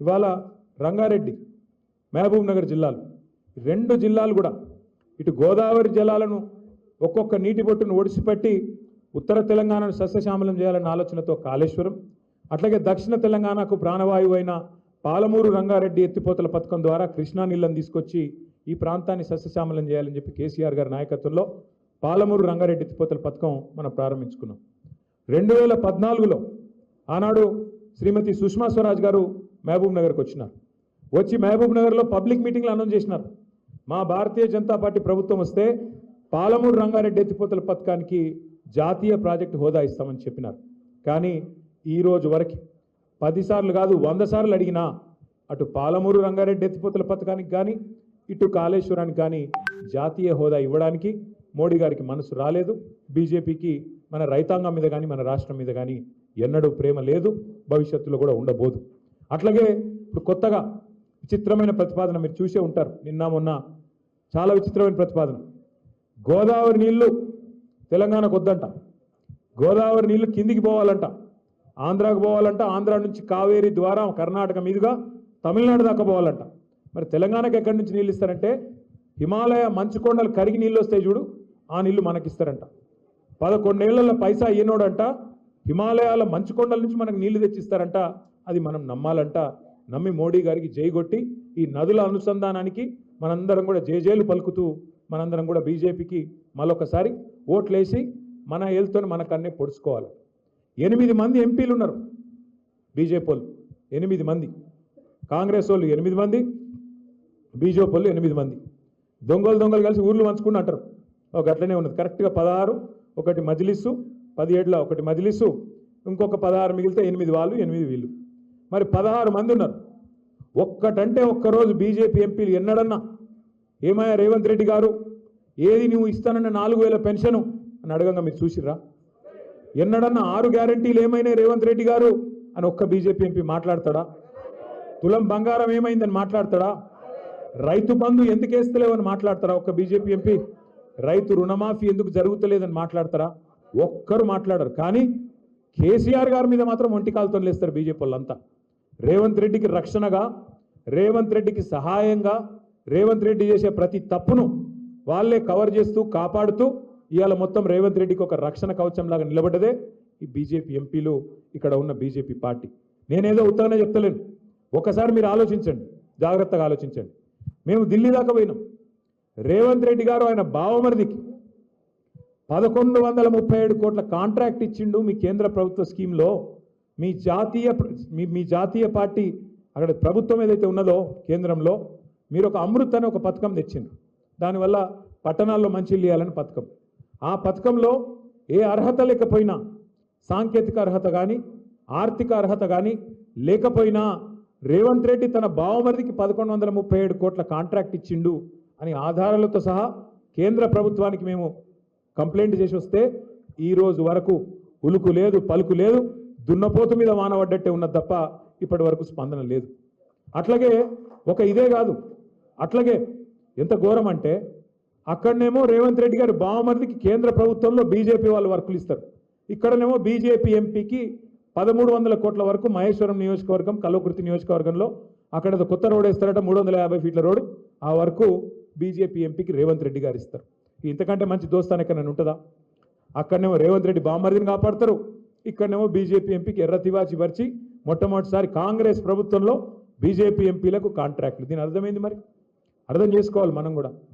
ఇవాళ రంగారెడ్డి మహబూబ్ నగర్ జిల్లాలు. రెండు జిల్లాలు కూడా ఇటు గోదావరి జలాలను ఒక్కొక్క నీటి బొట్టును ఒడిసిపెట్టి ఉత్తర తెలంగాణను సస్యశ్యామలం చేయాలన్న ఆలోచనతో కాళేశ్వరం అట్లాగే దక్షిణ తెలంగాణకు ప్రాణవాయువు అయిన పాలమూరు రంగారెడ్డి ఎత్తిపోతల పథకం ద్వారా కృష్ణా నీళ్ళను తీసుకొచ్చి ఈ ప్రాంతాన్ని సస్యశ్యామలం చేయాలని చెప్పి కేసీఆర్ గారి నాయకత్వంలో పాలమూరు రంగారెడ్డి ఎత్తిపోతల పథకం మనం ప్రారంభించుకున్నాం. రెండు వేల పద్నాలుగులో ఆనాడు శ్రీమతి సుష్మా స్వరాజ్ గారు మహబూబ్ నగర్కి వచ్చినారు వచ్చి మహబూబ్ నగర్లో పబ్లిక్ మీటింగ్లు అనౌన్స్ చేసినారు. మా భారతీయ జనతా పార్టీ ప్రభుత్వం వస్తే పాలమూరు రంగారెడ్డి ఎత్తిపోతల పథకానికి జాతీయ ప్రాజెక్టు హోదా ఇస్తామని చెప్పినారు. కానీ ఈరోజు వరకు పదిసార్లు కాదు వంద సార్లు అడిగినా అటు పాలమూరు రంగారెడ్డి ఎత్తిపోతల పథకానికి కానీ ఇటు కాళేశ్వరానికి కానీ జాతీయ హోదా ఇవ్వడానికి మోడీ గారికి మనసు రాలేదు. బీజేపీకి మన రైతాంగం మీద కానీ మన రాష్ట్రం మీద కానీ ఎన్నడూ ప్రేమ లేదు. భవిష్యత్తులో కూడా ఉండబోదు. అట్లాగే ఇప్పుడు కొత్తగా విచిత్రమైన ప్రతిపాదన మీరు చూసే ఉంటారు. నిన్న మొన్న చాలా విచిత్రమైన ప్రతిపాదన. గోదావరి నీళ్ళు తెలంగాణకు వద్దంట. గోదావరి నీళ్ళు కిందికి పోవాలంట. ఆంధ్రాకు పోవాలంట. ఆంధ్ర నుంచి కావేరి ద్వారా కర్ణాటక మీదుగా తమిళనాడు దాకా పోవాలంట. మరి తెలంగాణకు ఎక్కడి నుంచి నీళ్ళు ఇస్తారంటే హిమాలయ మంచు కొండలు కరిగి నీళ్ళు వస్తాయి చూడు ఆ నీళ్ళు మనకిస్తారంట పదకొండేళ్ళలో పైసా ఈనోడంట హిమాలయాల మంచు కొండల నుంచి మనకు నీళ్ళు తెచ్చిస్తారంట. అది మనం నమ్మాలంట. నమ్మి మోడీ గారికి జైగొట్టి ఈ నదుల అనుసంధానానికి మనందరం కూడా జేజేలు పలుకుతూ మనందరం కూడా బీజేపీకి మరొకసారి ఓట్లేసి మన ఏళ్ళతో మన కన్నే పొడుచుకోవాలి. ఎనిమిది మంది ఎంపీలు ఉన్నారు బీజేపీ వాళ్ళు. ఎనిమిది మంది. కాంగ్రెస్ వాళ్ళు ఎనిమిది మంది బీజేపీ వాళ్ళు ఎనిమిది మంది. దొంగలు దొంగలు కలిసి ఊర్లు పంచుకుని అంటారు. ఒక అట్లనే ఉన్నది. కరెక్ట్గా పదహారు ఒకటి మజిలిస్సు పదిహేడులో ఒకటి మజిలిస్సు ఇంకొక పదహారు మిగిలితే ఎనిమిది వాళ్ళు ఎనిమిది వీళ్ళు. మరి పదహారు మంది ఉన్నారు. ఒక్కటంటే ఒక్కరోజు బీజేపీ ఎంపీలు ఎన్నడన్నా? ఏమయ్యా రేవంత్ రెడ్డి గారు? ఏది నువ్వు ఇస్తానన్న నాలుగు వేల పెన్షను? అని అడగంగా మీరు చూసిర్రా? ఎన్నడన్నా ఆరు గ్యారంటీలు ఏమైనాయి రేవంత్ రెడ్డి గారు? అని ఒక్క బీజేపీ ఎంపీ మాట్లాడతాడా? తులం బంగారం ఏమైందని మాట్లాడతాడా? రైతు బంధు ఎందుకు వేస్తలేవని మాట్లాడతారా ఒక్క బీజేపీ ఎంపీ? రైతు రుణమాఫీ ఎందుకు జరుగుతలేదని మాట్లాడతారా? ఒక్కరు మాట్లాడరు. కానీ కేసీఆర్ గారి మీద మాత్రం ఒంటికాలతో లేస్తారు బీజేపీ వాళ్ళంతా. రేవంత్ రెడ్డికి రక్షణగా రేవంత్ రెడ్డికి సహాయంగా రేవంత్ రెడ్డి చేసే ప్రతి తప్పును వాళ్ళే కవర్ చేస్తూ కాపాడుతూ ఇవాళ మొత్తం రేవంత్ రెడ్డికి ఒక రక్షణ కవచంలాగా నిలబడ్డదే ఈ బీజేపీ ఎంపీలు ఇక్కడ ఉన్న బీజేపీ పార్టీ. నేనేదో ఉత్తగానే చెప్తలేను. ఒకసారి మీరు ఆలోచించండి. జాగ్రత్తగా ఆలోచించండి. మేము ఢిల్లీ దాకా పోయినాం. రేవంత్ రెడ్డి గారు ఆయన బావమరిదికి పదకొండు వందల ముప్పై ఏడు కోట్ల కాంట్రాక్ట్ ఇచ్చిండు మీ కేంద్ర ప్రభుత్వ స్కీమ్లో. మీ జాతీయ మీ మీ జాతీయ పార్టీ అక్కడ ప్రభుత్వం ఏదైతే ఉన్నదో కేంద్రంలో మీరు ఒక అమృత్ అనే ఒక పథకం తెచ్చింది దానివల్ల పట్టణాల్లో మంచి ఇవ్వాలని పథకం. ఆ పథకంలో ఏ అర్హత లేకపోయినా సాంకేతిక అర్హత కానీ ఆర్థిక అర్హత కానీ లేకపోయినా రేవంత్ రెడ్డి తన బావమరిదికి పదకొండు వందల ముప్పై ఏడు కోట్ల కాంట్రాక్ట్ ఇచ్చిండు అని ఆధారాలతో సహా కేంద్ర ప్రభుత్వానికి మేము కంప్లైంట్ చేసి వస్తే ఈరోజు వరకు ఉలుకు లేదు పలుకు లేదు. దున్నపోతు మీద మానవడ్డట్టే ఉన్నది తప్ప ఇప్పటి వరకు స్పందన లేదు. అట్లాగే ఒక ఇదే కాదు. అట్లాగే ఎంత ఘోరం అంటే అక్కడనేమో రేవంత్ రెడ్డి గారు బావమరిదికి కేంద్ర ప్రభుత్వంలో బీజేపీ వాళ్ళు వర్కులు ఇస్తారు. ఇక్కడనేమో బీజేపీ ఎంపీకి పదమూడు వందల కోట్ల వరకు మహేశ్వరం నియోజకవర్గం కల్వకుర్తి నియోజకవర్గంలో అక్కడ కొత్త రోడ్ వేస్తారట మూడు వందల యాభై ఫీట్ల రోడ్. ఆ వరకు బీజేపీ ఎంపీకి రేవంత్ రెడ్డి గారు ఇస్తారు. ఇంతకంటే మంచి దోస్తాను ఎక్కడ ఉంటుందా? అక్కడనేమో రేవంత్ రెడ్డి బామ్మరిదిని కాపాడతారు. ఇక్కడనేమో బీజేపీ ఎంపీకి ఎర్ర తివాచి పరిచి మొట్టమొదటిసారి కాంగ్రెస్ ప్రభుత్వంలో బీజేపీ ఎంపీలకు కాంట్రాక్ట్లు. దీని అర్థమైంది మరి? అర్థం చేసుకోవాలి మనం కూడా.